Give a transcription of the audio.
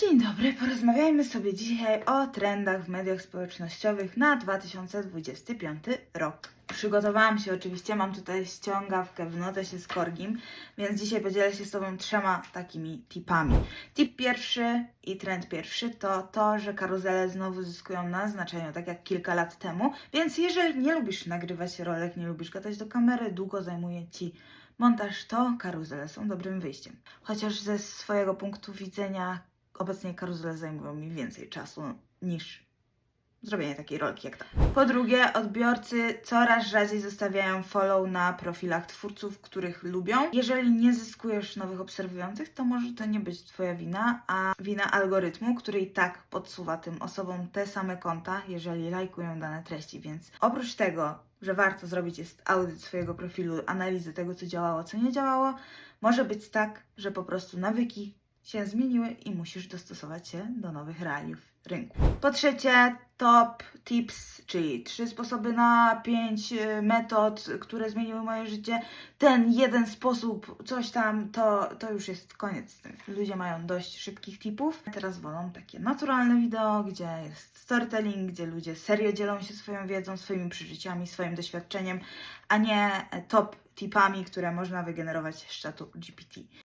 Dzień dobry, porozmawiajmy sobie dzisiaj o trendach w mediach społecznościowych na 2025 rok. Przygotowałam się oczywiście, mam tutaj ściągawkę w notesie z Korgim, więc dzisiaj podzielę się z Tobą trzema takimi tipami. Tip pierwszy i trend pierwszy to to, że karuzele znowu zyskują na znaczeniu, tak jak kilka lat temu, więc jeżeli nie lubisz nagrywać rolek, nie lubisz gadać do kamery, długo zajmuje Ci montaż, to karuzele są dobrym wyjściem. Chociaż ze swojego punktu widzenia obecnie karuzele zajmują mi więcej czasu niż zrobienie takiej rolki jak ta. Po drugie, odbiorcy coraz rzadziej zostawiają follow na profilach twórców, których lubią. Jeżeli nie zyskujesz nowych obserwujących, to może to nie być Twoja wina, a wina algorytmu, który i tak podsuwa tym osobom te same konta, jeżeli lajkują dane treści. Więc oprócz tego, że warto zrobić jest audyt swojego profilu, analizy tego, co działało, co nie działało, może być tak, że po prostu nawyki się zmieniły i musisz dostosować się do nowych realiów rynku. Po trzecie, top tips, czyli trzy sposoby na pięć y, metod, które zmieniły moje życie. Ten jeden sposób, coś tam, to, to już jest koniec. Ludzie mają dość szybkich tipów. Teraz wolą takie naturalne wideo, gdzie jest storytelling, gdzie ludzie serio dzielą się swoją wiedzą, swoimi przeżyciami, swoim doświadczeniem, a nie e, top tipami, które można wygenerować z czatu GPT.